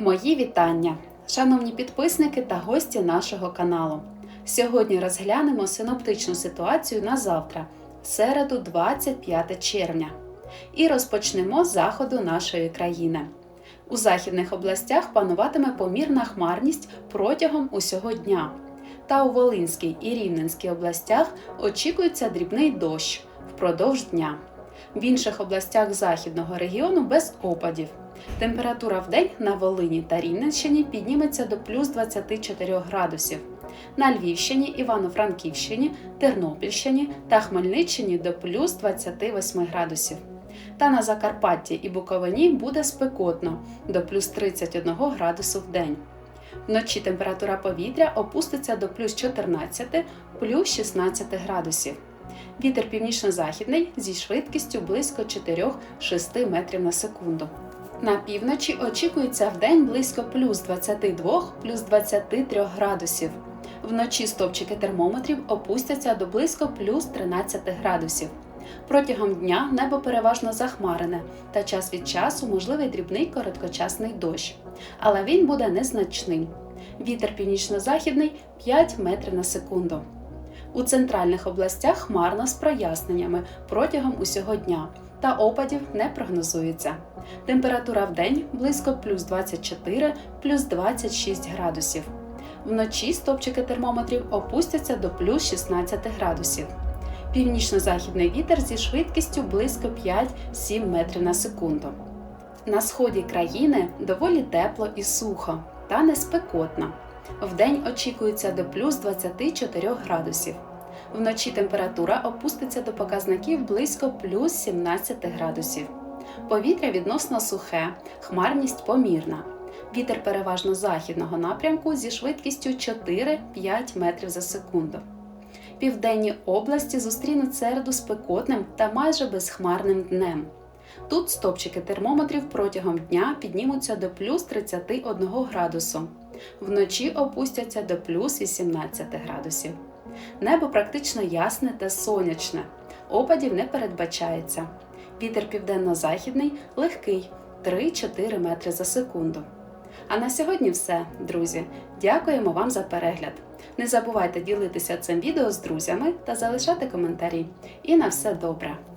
Мої вітання, шановні підписники та гості нашого каналу. Сьогодні розглянемо синоптичну ситуацію на завтра, середу 25 червня. І розпочнемо з заходу нашої країни. У західних областях пануватиме помірна хмарність протягом усього дня. Та у Волинській і Рівненській областях очікується дрібний дощ впродовж дня. В інших областях західного регіону без опадів. Температура в день на Волині та Рівненщині підніметься до плюс 24 градусів. На Львівщині, Івано-Франківщині, Тернопільщині та Хмельниччині до плюс 28 градусів. Та на Закарпатті і Буковині буде спекотно до плюс 31 градусу в день. Вночі температура повітря опуститься до плюс 14 плюс 16 градусів. Вітер північно-західний зі швидкістю близько 4-6 метрів на секунду. На півночі очікується вдень близько плюс 22 плюс 23 градусів. Вночі стовпчики термометрів опустяться до близько плюс 13 градусів. Протягом дня небо переважно захмарене, та час від часу можливий дрібний короткочасний дощ. Але він буде незначним. Вітер північно-західний 5 метрів на секунду. У центральних областях хмарно з проясненнями протягом усього дня, та опадів не прогнозується. Температура в день близько плюс 24 плюс 26 градусів. Вночі стопчики термометрів опустяться до плюс 16 градусів. Північно-західний вітер зі швидкістю близько 5-7 метрів на секунду. На сході країни доволі тепло і сухо, та не спекотно. Вдень очікується до плюс 24 градусів. Вночі температура опуститься до показників близько плюс 17 градусів. Повітря відносно сухе, хмарність помірна. Вітер переважно західного напрямку зі швидкістю 4-5 метрів за секунду. Південні області зустрінуть середу спекотним та майже безхмарним днем. Тут стопчики термометрів протягом дня піднімуться до плюс 31 градусу. Вночі опустяться до плюс 18 градусів. Небо практично ясне та сонячне. Опадів не передбачається. Вітер південно-західний легкий 3-4 метри за секунду. А на сьогодні все, друзі. Дякуємо вам за перегляд. Не забувайте ділитися цим відео з друзями та залишати коментарі. І на все добре!